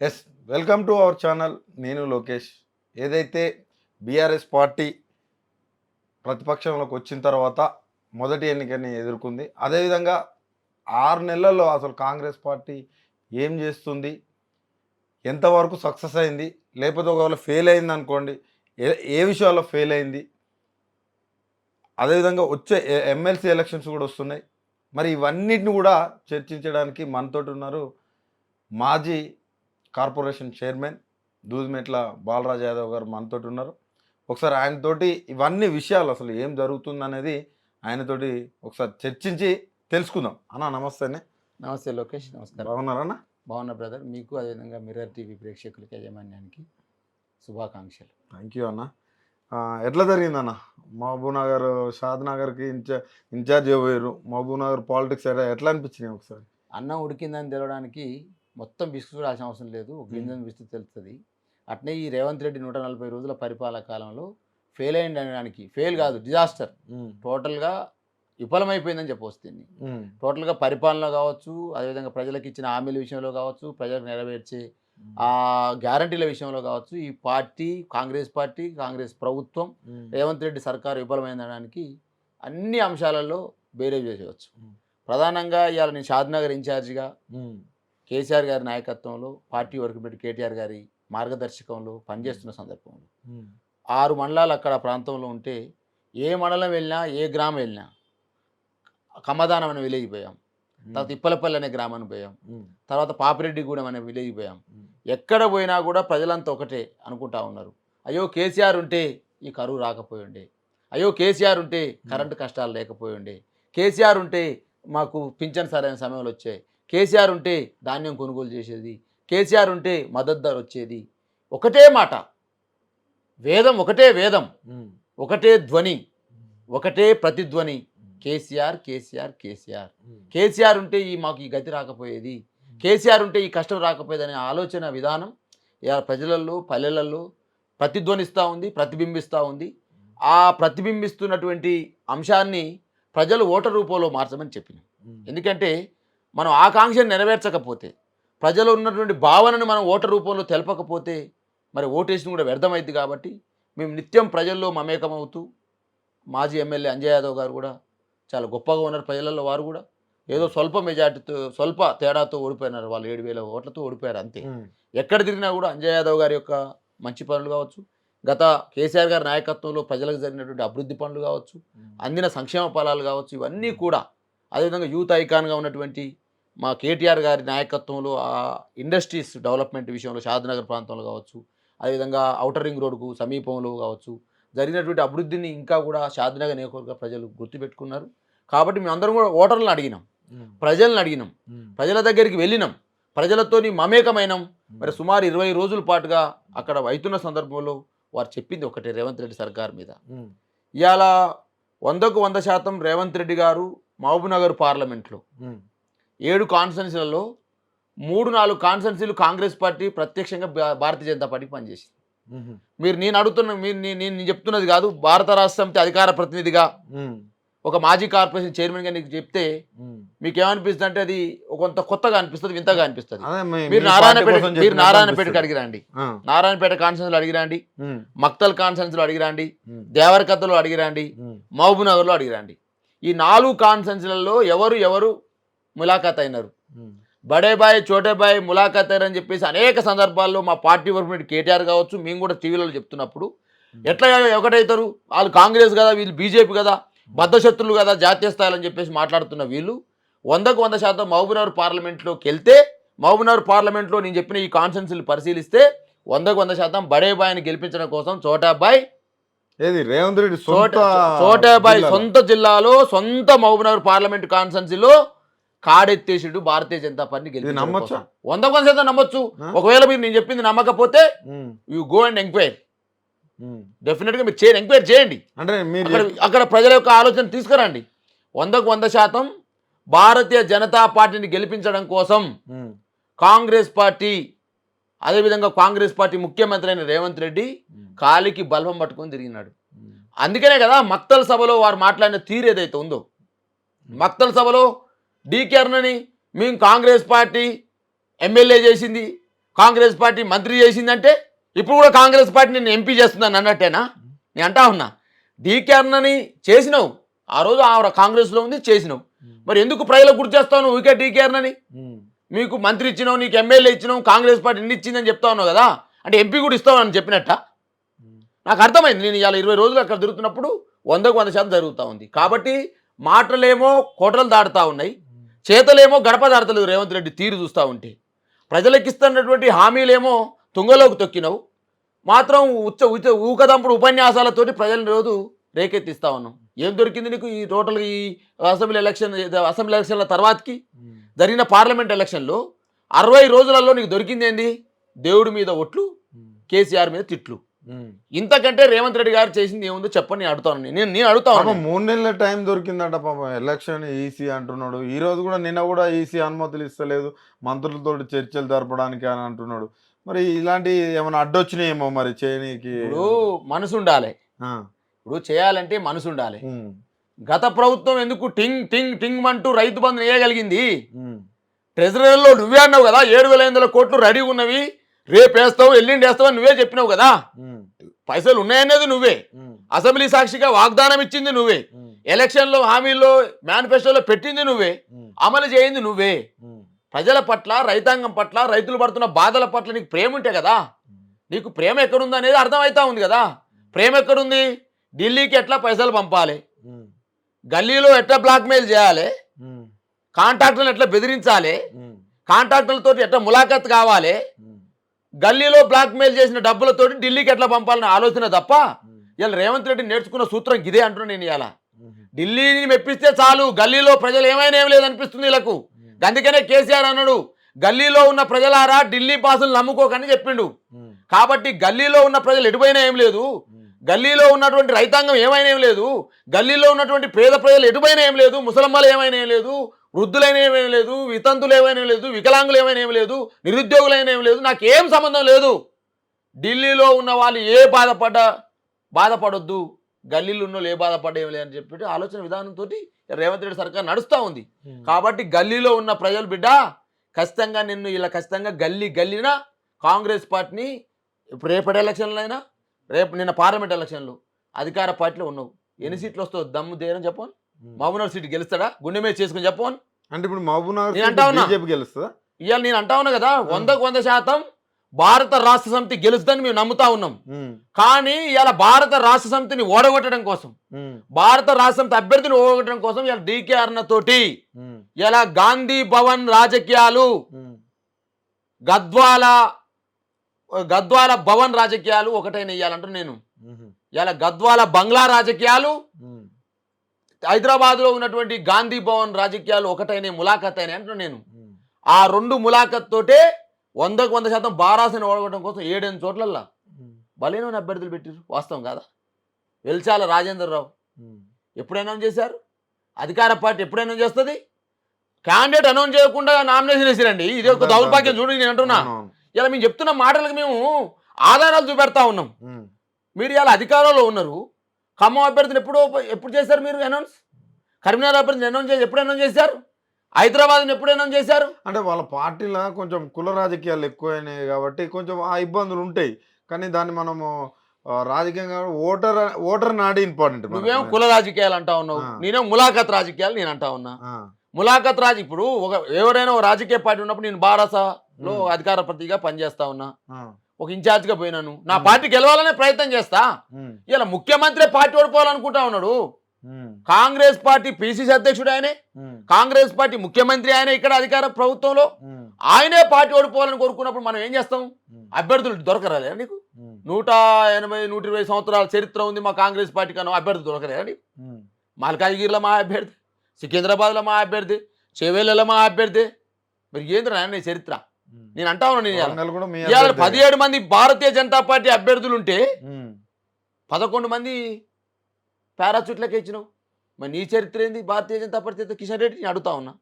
Yes welcome to our channel నేను లోకేష్. ఏదైతే BRS party ప్రతిపక్షంలోకి వచ్చిన తర్వాత మొదటి ఎన్నికని ఎదుర్కొంది అదేవిధంగా ఆరు నెలల్లో అసలు కాంగ్రెస్ పార్టీ ఏం చేస్తుంది ఎంతవరకు సక్సెస్ అయింది లేకపోతే ఒకవేళ ఫెయిల్ అయింది అనుకోండి ఏ ఏ విషయాల్లో ఫెయిల్ అయింది అదేవిధంగా వచ్చే ఎమ్మెల్సీ ఎలక్షన్స్ కూడా వస్తున్నాయి. మరి ఇవన్నిటిని కూడా చర్చించడానికి మనతోటి ఉన్నారు మాజీ కార్పొరేషన్ చైర్మన్ దూదిమెట్ల బాలరాజ్ యాదవ్ గారు మనతోటి ఉన్నారు. ఒకసారి ఆయనతోటి ఇవన్నీ విషయాలు అసలు ఏం జరుగుతుంది అనేది ఆయనతోటి ఒకసారి చర్చించి తెలుసుకుందాం. అన్న నమస్తేనే నమస్తే లోకేష్ నమస్కారం. బాగున్నారన్న బాగున్నా బ్రదర్. మీకు అదేవిధంగా మిర్రర్ టీవీ ప్రేక్షకులకి యాజమాన్యానికి శుభాకాంక్షలు. థ్యాంక్ యూ అన్న. ఎట్లా జరిగిందన్న మహబూబ్ నగర్ షాద్ నగర్కి ఇన్ఛా ఇన్ఛార్జ్ పోయారు మహబూబ్ నగర్ పాలిటిక్స్ ఎట్లా అనిపించినాయి ఒకసారి? అన్నం ఉడికిందని తెలవడానికి మొత్తం బిస్కెట్ రాసిన అవసరం లేదు. గింజను బిస్తు తెలుస్తుంది. అట్నే ఈ రేవంత్ రెడ్డి నూట నలభై రోజుల పరిపాలన కాలంలో ఫెయిల్ అయింది అనడానికి. ఫెయిల్ కాదు డిజాస్టర్. టోటల్గా విఫలమైపోయిందని చెప్పవచ్చు దీన్ని. టోటల్గా పరిపాలన కావచ్చు అదేవిధంగా ప్రజలకు ఇచ్చిన హామీల విషయంలో కావచ్చు ప్రజలకు నెరవేర్చే ఆ గ్యారంటీల విషయంలో కావచ్చు ఈ పార్టీ కాంగ్రెస్ పార్టీ కాంగ్రెస్ ప్రభుత్వం రేవంత్ రెడ్డి సర్కారు విఫలమైందనడానికి అన్ని అంశాలలో బేరేజ్ చేసేవచ్చు. ప్రధానంగా ఇవాళ నేను షాద్నగర్ ఇన్ఛార్జిగా కేసీఆర్ గారి నాయకత్వంలో పార్టీ వర్క్ పెట్టి కేటీఆర్ గారి మార్గదర్శకంలో పనిచేస్తున్న సందర్భంలో ఆరు మండలాలు అక్కడ ప్రాంతంలో ఉంటే ఏ మండలం వెళ్ళినా ఏ గ్రామం వెళ్ళినా కమ్మదానం అనే విలేజ్ పోయాం. తర్వాత ఇప్పలపల్లి అనే గ్రామానికి పోయాం. తర్వాత పాపిరెడ్డిగూడెం అనే విలేజ్ పోయాం. ఎక్కడ పోయినా కూడా ప్రజలంతా ఒకటే అనుకుంటా ఉన్నారు. అయ్యో కేసీఆర్ ఉంటే ఈ కరువు రాకపోయి ఉండే. అయ్యో కేసీఆర్ ఉంటే కరెంటు కష్టాలు లేకపోయి ఉండే. కేసీఆర్ ఉంటే మాకు పింఛన్ సరైన సమయంలో వచ్చాయి. కేసీఆర్ ఉంటే ధాన్యం కొనుగోలు చేసేది కేసీఆర్ ఉంటే మద్దతు ధర వచ్చేది. ఒకటే మాట. వేదం ఒకటే వేదం. ఒకటే ధ్వని. ఒకటే ప్రతిధ్వని. కేసీఆర్ కేసీఆర్ కేసీఆర్. కేసీఆర్ ఉంటే ఈ మాకు ఈ గతి రాకపోయేది. కేసీఆర్ ఉంటే ఈ కష్టం రాకపోయేది అనే ఆలోచన విధానం ఇలా ప్రజలలో పల్లెలలో ప్రతిధ్వనిస్తూ ఉంది ప్రతిబింబిస్తూ ఉంది. ఆ ప్రతిబింబిస్తున్నటువంటి అంశాన్ని ప్రజలు ఓటర్ రూపంలో మార్చమని చెప్పినాం. ఎందుకంటే మనం ఆకాంక్షను నెరవేర్చకపోతే ప్రజలు ఉన్నటువంటి భావనను మనం ఓటర్ రూపంలో తెలపకపోతే మరి ఓటేసిన కూడా వ్యర్థమైంది కాబట్టి మేము నిత్యం ప్రజల్లో మమేకమవుతూ మాజీ ఎమ్మెల్యే అంజయ్ యాదవ్ గారు కూడా చాలా గొప్పగా ఉన్నారు ప్రజలలో వారు కూడా. ఏదో స్వల్ప మెజార్టీతో స్వల్ప తేడాతో ఓడిపోయినారు వాళ్ళు ఏడు వేల ఓట్లతో ఓడిపోయారు అంతే. ఎక్కడ తిరిగినా కూడా అంజయ్ యాదవ్ గారి యొక్క మంచి పనులు కావచ్చు గత కేసీఆర్ గారి నాయకత్వంలో ప్రజలకు జరిగినటువంటి అభివృద్ధి పనులు కావచ్చు అందిన సంక్షేమ ఫలాలు కావచ్చు ఇవన్నీ కూడా అదేవిధంగా యూత్ ఐకాన్గా ఉన్నటువంటి మా కేటీఆర్ గారి నాయకత్వంలో ఆ ఇండస్ట్రీస్ డెవలప్మెంట్ విషయంలో షాద్నగర్ ప్రాంతంలో కావచ్చు అదేవిధంగా ఔటర్ రింగ్ రోడ్కు సమీపంలో కావచ్చు జరిగినటువంటి అభివృద్ధిని ఇంకా కూడా షాద్నగర్ నియోజకవర్గ ప్రజలు గుర్తుపెట్టుకున్నారు. కాబట్టి మేమందరం కూడా ఓటర్లను అడిగినాం ప్రజలను అడిగినాం ప్రజల దగ్గరికి వెళ్ళినాం ప్రజలతోని మమేకమైనాం. మరి సుమారు ఇరవై రోజుల పాటుగా అక్కడ అవుతున్న సందర్భంలో వారు చెప్పింది ఒకటే రేవంత్ రెడ్డి సర్కార్ మీద. ఇవాళ వందకు వంద శాతం రేవంత్ రెడ్డి గారు మహబూబ్నగర్ పార్లమెంట్లో ఉమ్, ఏడు కాన్స్టెన్సీలలో మూడు నాలుగు కాన్స్టెన్సీలు కాంగ్రెస్ పార్టీ ప్రత్యక్షంగా భారతీయ జనతా పార్టీ పనిచేసింది. మీరు నేను అడుగుతున్న మీరు నేను నేను చెప్తున్నది కాదు భారత రాష్ట్ర సమితి అధికార ప్రతినిధిగా ఒక మాజీ కార్పొరేషన్ చైర్మన్గా నీకు చెప్తే ఉమ్. మీకు ఏమనిపిస్తుంది అంటే అది కొంత కొత్తగా అనిపిస్తుంది వింతగా అనిపిస్తుంది. మీరు నారాయణపేట మీరు నారాయణపేటకి. అడిగిరండి. నారాయణపేట కాన్స్టెన్సీలో అడిగిరండి. మక్తల్ కాన్స్టెన్సీలో అడిగిరండి. ఉమ్, దేవరకత్తలో అడిగిరండి. మహబూబ్నగర్లో అడిగిరండి. ఈ నాలుగు కాన్స్టెన్సీలలో ఎవరు ఎవరు ములాఖాత్ అయినారు బడేబాయ్ చోటేబాయ్ ములాఖాత్ అయ్యారని చెప్పేసి అనేక సందర్భాల్లో మా పార్టీ వరకు కేటీఆర్ కావచ్చు మేము కూడా టీవీలలో చెప్తున్నప్పుడు ఎట్లా ఒకటవుతారు వాళ్ళు కాంగ్రెస్ కదా వీళ్ళు బీజేపీ కదా బద్ధశత్రులు కదా జాతీయ స్థాయిలో అని చెప్పేసి మాట్లాడుతున్న వీళ్ళు వందకు వంద శాతం మహబూబ్నగర్ పార్లమెంట్లోకి వెళ్తే మహబూబ్నగర్ పార్లమెంట్లో నేను చెప్పిన ఈ కాన్స్టెన్సీలు పరిశీలిస్తే వందకు వంద శాతం బడేబాయిని గెలిపించడం కోసం చోటాబాయ్ ఏది రేవంత్ రెడ్డి చోటాబాయ్. సొంత జిల్లాలో సొంత మహబూబ్నగర్ పార్లమెంట్ కాన్స్టెన్సీలో కాడెత్తేసిడు భారతీయ జనతా పార్టీ గెలిపించడం నమ్మొచ్చా? వంద శాతం నమ్మొచ్చు? ఒకవేళ మీరు నేను చెప్పింది నమ్మకపోతే you go and enquire um. డెఫినెట్గా మీరు చేయండి ఎంక్వైర్ చేయండి. అంటే మీరు అక్కడ ప్రజల యొక్క ఆలోచన తీసుకురండి. వందకు వంద శాతం భారతీయ జనతా పార్టీని గెలిపించడం కోసం కాంగ్రెస్ పార్టీ అదేవిధంగా కాంగ్రెస్ పార్టీ ముఖ్యమంత్రి అయిన రేవంత్ రెడ్డి కాలికి బల్బం పట్టుకొని తిరిగినాడు. అందుకనే కదా మక్తల్ సభలో వారు మాట్లాడిన తీరు ఏదైతే ఉందో మక్తల్ సభలో డీకే అరుణని మేము కాంగ్రెస్ పార్టీ ఎమ్మెల్యే చేసింది. కాంగ్రెస్ పార్టీ మంత్రి చేసిందంటే ఇప్పుడు కూడా కాంగ్రెస్ పార్టీ నేను ఎంపీ చేస్తుందని అన్నట్టేనా? నేను అంటా ఉన్నా. డీకే అన్నని చేసినావు. ఆ రోజు ఆ కాంగ్రెస్లో ఉంది చేసినావు. మరి ఎందుకు ప్రజలకు గుర్తు చేస్తావు నువ్వు ఊరికే డీకే అన్నని మీకు మంత్రి ఇచ్చినావు నీకు ఎమ్మెల్యే ఇచ్చినావు కాంగ్రెస్ పార్టీ ఇన్ని ఇచ్చిందని చెప్తా ఉన్నావు కదా? అంటే ఎంపీ కూడా ఇస్తావు అని చెప్పినట్ట? నాకు అర్థమైంది. నేను ఇవాళ ఇరవై రోజులు అక్కడ తిరుగుతున్నప్పుడు వందకు వంద శాతం జరుగుతూ ఉంది. కాబట్టి మాటలేమో కోటలు దాటుతా ఉన్నాయి. చేతలేమో గడప దాడతలేదు రేవంత్ రెడ్డి తీరు చూస్తూ ఉంటే. ప్రజలకు ఇస్తున్నటువంటి హామీలేమో తుంగలోకి తొక్కినవు. మాత్రం ఉచ్చ ఉచ్చ ఊకదంపుడు ఉపన్యాసాలతోటి ప్రజలను రోజు రేకెత్తిస్తా ఉన్నాం. ఏం దొరికింది నీకు ఈ టోటల్ ఈ అసెంబ్లీ ఎలక్షన్ అసెంబ్లీ ఎలక్షన్ల తర్వాతకి? జరిగిన పార్లమెంట్ ఎలక్షన్లో అరవై రోజులలో నీకు దొరికింది ఏంది? దేవుడి మీద ఒట్లు కేసీఆర్ మీద తిట్లు. ఇంతకంటే రేవంత్ రెడ్డి గారు చేసింది ఏముందో చెప్పని నేను అడుగుతాను నేను నేను అడుగుతా పాపం ఉన్నాను. మూడు నెలల టైం దొరికిందట పాపం. ఎలక్షన్ ఈసీ అంటున్నాడు. ఈ రోజు కూడా నిన్న కూడా ఈసీ అనుమతులు ఇస్తలేదు. మంత్రులతో చర్చలు జరపడానికి అని అంటున్నాడు. మరి ఇలాంటి ఏమైనా అడ్డొచ్చినాయేమో మరి చేయనీకి? ఇప్పుడు మనసు ఉండాలి. ఇప్పుడు చేయాలంటే మనసు ఉండాలి. గత ప్రభుత్వం ఎందుకు టింగ్ టింగ్ టింగ్ అంటూ రైతు బంధు వేయగలిగింది? ట్రెజరీలో నువ్వే అన్నావు కదా ఏడు వేల ఐదు వందల కోట్లు రెడీ ఉన్నవి రేపు వేస్తావు ఎల్లుండి వేస్తావు అని నువ్వే చెప్పినావు కదా? పైసలు ఉన్నాయనేది నువ్వే. అసెంబ్లీ సాక్షిగా వాగ్దానం ఇచ్చింది నువ్వే. ఎలక్షన్లో హామీల్లో మేనిఫెస్టోలో పెట్టింది నువ్వే. అమలు చేయింది నువ్వే. ప్రజల పట్ల రైతాంగం పట్ల రైతులు పడుతున్న బాధల పట్ల నీకు ప్రేమ ఉంటే కదా? నీకు ప్రేమ ఎక్కడుంది అనేది అర్థమవుతా ఉంది కదా? ప్రేమ ఎక్కడుంది? ఢిల్లీకి ఎట్లా పైసలు పంపాలి? గల్లీలో ఎట్లా బ్లాక్మెయిల్ చేయాలి? ఉమ్, కాంట్రాక్టర్లను ఎట్లా బెదిరించాలి? కాంట్రాక్టర్లతో ఎట్లా ములాఖత్ కావాలి? గల్లీలో బ్లాక్మెయిల్ చేసిన డబ్బులతోటి ఢిల్లీకి ఎట్లా పంపాలనే ఆలోచన తప్ప ఇలా రేవంత్ రెడ్డి నేర్చుకున్న సూత్రం ఇదే అంటున్నా నేను ఇలా ఢిల్లీని మెప్పిస్తే చాలు గల్లీలో ప్రజలు ఏమైనా ఏం లేదనిపిస్తుంది వీళ్ళకు. అందుకనే కేసీఆర్ అన్నాడు గల్లీలో ఉన్న ప్రజలారా ఢిల్లీ పాసులు నమ్ముకోకని చెప్పిండు. కాబట్టి గల్లీలో ఉన్న ప్రజలు ఎటుపోయినా ఏం లేదు గల్లీలో ఉన్నటువంటి రైతాంగం ఏమైనా ఏం లేదు గల్లీలో ఉన్నటువంటి పేద ప్రజలు ఎటుపోయినా ఏం లేదు ముసలమ్మలు ఏమైనా ఏం లేదు వృద్ధులైన ఏమైనా లేదు వితంతులు ఏమైనా లేదు వికలాంగులు ఏమైనా లేదు నిరుద్యోగులైన ఏం లేదు నాకు ఏం సంబంధం లేదు. ఢిల్లీలో ఉన్న వాళ్ళు ఏ బాధపడ్డా బాధపడొద్దు. గల్లీలో ఉన్న వాళ్ళు ఏ బాధపడ్డా ఏం లేదని చెప్పి ఆలోచన విధానంతో రేవంత్ రెడ్డి సర్కార్ నడుస్తూ ఉంది. కాబట్టి గల్లీలో ఉన్న ప్రజలు బిడ్డ ఖచ్చితంగా నిన్ను ఇలా ఖచ్చితంగా గల్లీ గల్లీన కాంగ్రెస్ పార్టీని రేపటి ఎలక్షన్లు అయినా రేపు నిన్న పార్లమెంట్ ఎలక్షన్లు అధికార పార్టీలో ఉన్నావు. ఎన్ని సీట్లు వస్తావు? దమ్ము దేరని చెప్పను ఉమ్. మహబూబ్నగర్ సీట్ గెలుస్తాడా? గుండె మీద చేసుకుని చెప్పను అంటే ఇప్పుడు మహబూబ్ నేను అంటా నగర్ ఉన్నా. బీజేపీ గెలుస్తుందా? ఇవాళ నేను అంటా ఉన్నా కదా వందకు వంద శాతం భారత రాష్ట్ర సమితి గెలుస్తుందని మేము నమ్ముతా ఉన్నాం. కానీ ఇవాళ భారత రాష్ట్ర సమితిని ఓడగొట్టడం కోసం భారత రాష్ట్ర సమితి అభ్యర్థిని ఓడగొట్టడం కోసం ఇవాళ డీకే అన్న తోటి ఇలా గాంధీ భవన్ రాజకీయాలు గద్వాల గద్వాల భవన్ రాజకీయాలు ఒకటైన ఇయ్యాలంటూ నేను. ఇలా గద్వాల బంగ్లా రాజకీయాలు హైదరాబాద్లో ఉన్నటువంటి గాంధీ భవన్ రాజకీయాలు ఒకటైన ములాఖత్ అయినాయి అంటున్నా నేను. ఆ రెండు ములాఖత్ తోటే వందకు వంద శాతం బారాసని ఓడగొట్టడం కోసం ఏడెనిమిది చోట్లల్లా బలైన అభ్యర్థులు పెట్టారు వాస్తవం కాదా? వెల్చాల రాజేందర్ రావు ఉమ్, ఎప్పుడు అనౌన్స్ చేశారు? అధికార పార్టీ ఎప్పుడు అనౌన్స్ చేస్తుంది? క్యాండిడేట్ అనౌన్స్ చేయకుండా నామినేషన్ వేసిరండి. ఇది ఒక దౌర్భాగ్యం. చూడండి నేను అంటున్నా. ఇలా మేము చెప్తున్న మాటలకు మేము ఆధారాలు చూపెడతా ఉన్నాం. మీరు ఇలా అధికారంలో ఉన్నారు. ఖమ్మం అభ్యర్థిని ఎప్పుడు ఎప్పుడు చేశారు మీరు అనౌన్స్ కరీంనగర్ అభ్యర్థిని అనౌన్స్ చేసి ఎప్పుడు అనౌన్స్ చేశారు? హైదరాబాద్ని ఎప్పుడు అనౌన్స్ చేశారు? అంటే వాళ్ళ పార్టీలో కొంచెం కుల రాజకీయాలు ఎక్కువైనాయి కాబట్టి కొంచెం ఆ ఇబ్బందులు ఉంటాయి. కానీ దాన్ని మనము రాజకీయంగా ఓటర్ ఓటర్ నాడి ఇంపార్టెంట్ నువ్వేం కుల రాజకీయాలు అంటా ఉన్నావు. నేనేం ములాఖత్ రాజకీయాలు నేను అంటా ఉన్నా. ములాఖత్ రాజ ఇప్పుడు ఒక ఎవరైనా ఒక రాజకీయ పార్టీ ఉన్నప్పుడు నేను బారాసలో. అధికార ప్రతిగా పనిచేస్తా ఉన్నా. ఒక ఇన్ఛార్జ్గా పోయినాను. నా పార్టీ గెలవాలనే ప్రయత్నం చేస్తా. ఇలా ముఖ్యమంత్రి పార్టీ ఓడిపోవాలనుకుంటా ఉన్నాడు. కాంగ్రెస్ పార్టీ పిసిసి అధ్యక్షుడు ఆయనే. కాంగ్రెస్ పార్టీ ముఖ్యమంత్రి ఆయనే ఇక్కడ అధికార ప్రభుత్వంలో. ఆయనే పార్టీ ఓడిపోవాలని కోరుకున్నప్పుడు మనం ఏం చేస్తాం? అభ్యర్థులు దొరకరాలే నీకు? నూట ఎనభై నూట ఇరవై సంవత్సరాల చరిత్ర ఉంది మా కాంగ్రెస్ పార్టీ కన్నా. అభ్యర్థి దొరకలేదా నీకు? మల్కాజ్గిరిలో మా అభ్యర్థి సికింద్రాబాద్లో మా అభ్యర్థి చెవేలలో మా అభ్యర్థి. మరి ఏంద్ర చరిత్ర? నేను అంటా ఉన్నా నేను ఇవాళ. వరంగల్ కూడా మీ ఇవాళ అభ్యర్థే. పదిహేడు మంది భారతీయ జనతా పార్టీ అభ్యర్థులు ఉంటే. పదకొండు మంది పారాచూట్లకే ఇచ్చినావు మరి నీ చరిత్ర ఏంది భారతీయ జనతా పార్టీ కిషన్ రెడ్డి నేను అడుగుతా ఉన్నా